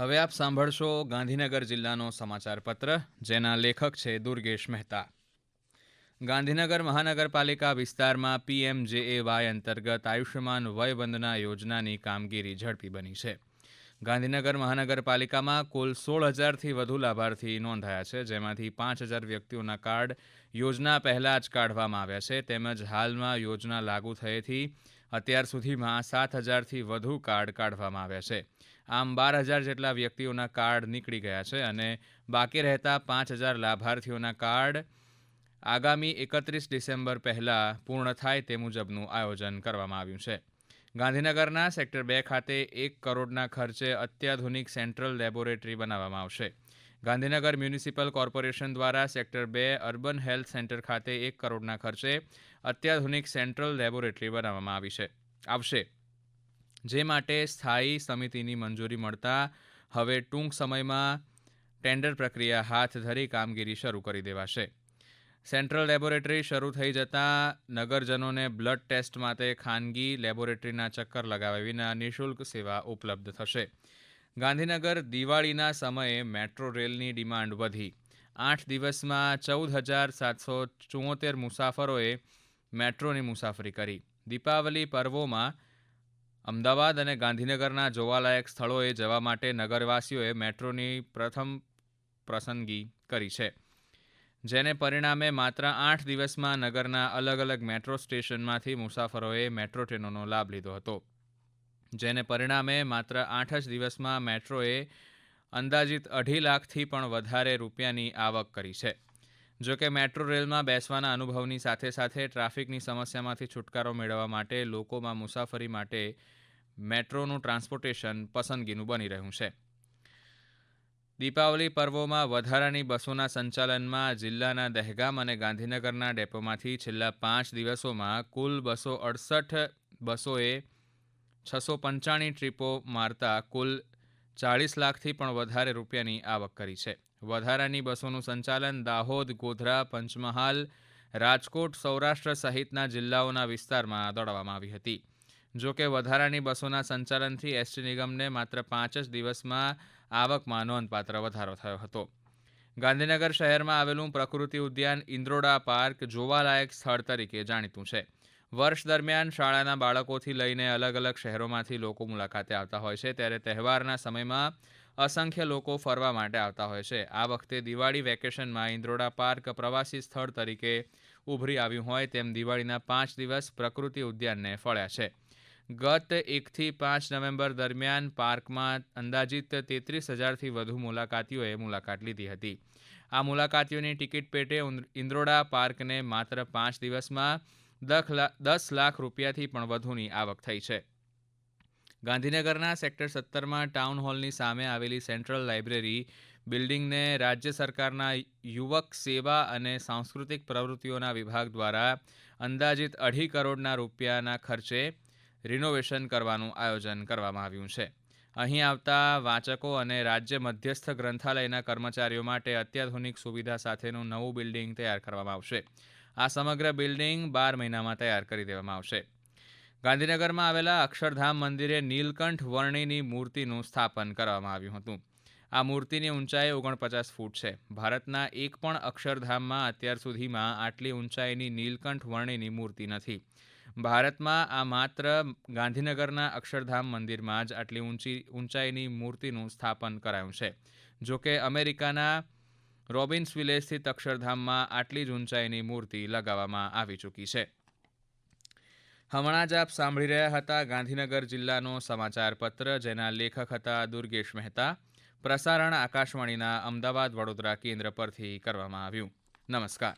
હવે આપ સાંભળશો ગાંધીનગર જિલ્લાનો સમાચાર પત્ર જેના લેખક છે દુર્ગેશ મહેતા. ગાંધીનગર મહાનગરપાલિકા વિસ્તારમાં પીએમજેએવાય અંતર્ગત આયુષ્યમાન વયવંદના યોજનાની કામગીરી ઝડપી બની છે. ગાંધીનગર મહાનગરપાલિકામાં કુલ સોળ હજારથી વધુ લાભાર્થી નોંધાયા છે, જેમાંથી પાંચ હજાર વ્યક્તિઓના કાર્ડ યોજના પહેલાં જ કાઢવામાં આવ્યા છે. તેમજ હાલમાં યોજના લાગુ થયેથી અત્યાર સુધીમાં સાત હજારથી વધુ કાર્ડ કાઢવામાં આવ્યા છે. આમ બાર હજાર જેટલા વ્યક્તિઓના કાર્ડ નીકળી ગયા છે અને બાકી રહેતા પાંચ હજાર લાભાર્થીઓના કાર્ડ આગામી એકત્રીસ ડિસેમ્બર પહેલાં પૂર્ણ થાય તે મુજબનું આયોજન કરવામાં આવ્યું છે. ગાંધીનગરના સેક્ટર બે ખાતે એક કરોડના ખર્ચે અત્યાધુનિક સેન્ટ્રલ લેબોરેટરી બનાવવામાં આવશે. ગાંધીનગર મ્યુનિસિપલ કોર્પોરેશન દ્વારા સેક્ટર બે અર્બન હેલ્થ સેન્ટર ખાતે એક કરોડના ખર્ચે અત્યાધુનિક સેન્ટ્રલ લેબોરેટરી બનાવવામાં આવી છે. આવશે. જે માટે સ્થાયી સમિતિની મંજૂરી મળતા હવે ટૂંક સમયમાં ટેન્ડર પ્રક્રિયા હાથ ધરી કામગીરી શરૂ કરી દેવાશે. સેન્ટ્રલ લેબોરેટરી શરૂ થઈ જતાં નગરજનોને બ્લડ ટેસ્ટ માટે ખાનગી લેબોરેટરીના ચક્કર લગાવ્યા વિના નિઃશુલ્ક સેવા ઉપલબ્ધ થશે. ગાંધીનગર દિવાળીના સમયે મેટ્રો રેલની ડિમાન્ડ વધી. આઠ દિવસમાં ચૌદ હજાર સાતસો ચુમ્મોતેર મુસાફરોએ મેટ્રોની મુસાફરી કરી. દીપાવલી પર્વોમાં અમદાવાદ અને ગાંધીનગરના જોવાલાયક સ્થળોએ જવા માટે નગરવાસીઓએ મેટ્રોની પ્રથમ પસંદગી કરી છે, જેને પરિણામે માત્ર આઠ દિવસમાં નગરના અલગ અલગ મેટ્રો સ્ટેશનમાંથી મુસાફરોએ મેટ્રો ટ્રેનોનો લાભ લીધો હતો, જેને પરિણામે માત્ર આઠ જ દિવસમાં મેટ્રોએ અંદાજિત અઢી લાખથી પણ વધારે રૂપિયાની આવક કરી છે. જો કે મેટ્રો રેલમાં બેસવાના અનુભવની સાથે સાથે ટ્રાફિકની સમસ્યામાંથી છુટકારો મેળવવા માટે લોકોમાં મુસાફરી માટે મેટ્રોનું ટ્રાન્સપોર્ટેશન પસંદગીનું બની રહ્યું છે. દીપાવલી પર્વોમાં વધારાની બસોના સંચાલનમાં જિલ્લાના દહેગામ અને ગાંધીનગરના ડેપોમાંથી છેલ્લા પાંચ દિવસોમાં કુલ બસો અડસઠ બસોએ છસો પંચાણી ટ્રીપો મારતા કુલ ચાળીસ લાખથી પણ વધારે રૂપિયાની આવક કરી છે. વધારાની બસોનું સંચાલન દાહોદ, ગોધરા, પંચમહાલ, રાજકોટ, સૌરાષ્ટ્ર સહિતના જિલ્લાઓના વિસ્તારમાં દોડવામાં આવી હતી. જો કે વધારાની બસોના સંચાલનથી એસટી નિગમને માત્ર પાંચ જ દિવસમાં આવકમાં નોંધપાત્ર વધારો થયો હતો. ગાંધીનગર શહેરમાં આવેલું પ્રકૃતિ ઉદ્યાન ઇન્દ્રોડા પાર્ક જોવાલાયક સ્થળ તરીકે જાણીતું છે. વર્ષ દરમિયાન શાળાના બાળકોથી લઈને અલગ અલગ શહેરોમાંથી લોકો મુલાકાતે આવતા હોય છે. ત્યારે તહેવારના સમયમાં અસંખ્ય લોકો ફરવા માટે આવતા હોય છે. આ વખતે દિવાળી વેકેશનમાં ઇન્દ્રોડા પાર્ક પ્રવાસી સ્થળ તરીકે ઉભરી આવ્યું હોય તેમ દિવાળીના પાંચ દિવસ પ્રકૃતિ ઉદ્યાનને ફળ્યા છે. ગત એકથી પાંચ નવેમ્બર દરમિયાન પાર્કમાં અંદાજિત તેત્રીસ હજારથી વધુ મુલાકાતીઓએ મુલાકાત લીધી હતી. આ મુલાકાતીઓની ટિકિટ પેટે ઇન્દ્રોડા પાર્કને માત્ર પાંચ દિવસમાં દસ લાખ રૂપિયાથી પણ વધુની આવક થઈ છે. ગાંધીનગરના સેક્ટર સત્તરમાં ટાઉન હોલની સામે આવેલી સેન્ટ્રલ લાઇબ્રેરી બિલ્ડિંગને રાજ્ય સરકારના યુવક સેવા અને સાંસ્કૃતિક પ્રવૃત્તિઓના વિભાગ દ્વારા અંદાજિત અઢી કરોડના રૂપિયાના ખર્ચે રિનોવેશન કરવાનું આયોજન કરવામાં આવ્યું છે. અહીં આવતા વાંચકો અને રાજ્ય મધ્યસ્થ ગ્રંથાલયના કર્મચારીઓ માટે અત્યાધુનિક સુવિધા સાથેનું નવું બિલ્ડિંગ તૈયાર કરવામાં આવશે. આ સમગ્ર બિલ્ડિંગ બાર મહિનામાં તૈયાર કરી દેવામાં આવશે. ગાંધીનગરમાં આવેલા અક્ષરધામ મંદિરે નીલકંઠ વર્ણિની મૂર્તિનું સ્થાપન કરવામાં આવ્યું હતું. આ મૂર્તિની ઊંચાઈ ઓગણપચાસ ફૂટ છે. ભારતના એક પણ અક્ષરધામમાં અત્યાર સુધીમાં આટલી ઊંચાઈની નીલકંઠ વર્ણિની મૂર્તિ નથી. ભારતમાં આ માત્ર ગાંધીનગરના અક્ષરધામ મંદિરમાં જ આટલી ઊંચી, ઊંચાઈની મૂર્તિનું સ્થાપન કરાયું છે. જો કે અમેરિકાના રોબિન્સવિલે સ્થિત અક્ષરધામમાં આટલી જ ઊંચાઈની મૂર્તિ લગાવવામાં આવી ચૂકી છે. હમણાં જ આપ સાંભળી રહ્યા હતા ગાંધીનગર જિલ્લાનો સમાચાર પત્ર જેના લેખક હતા દુર્ગેશ મહેતા. પ્રસારણ આકાશવાણીના અમદાવાદ વડોદરા કેન્દ્ર પરથી કરવામાં આવ્યું. નમસ્કાર.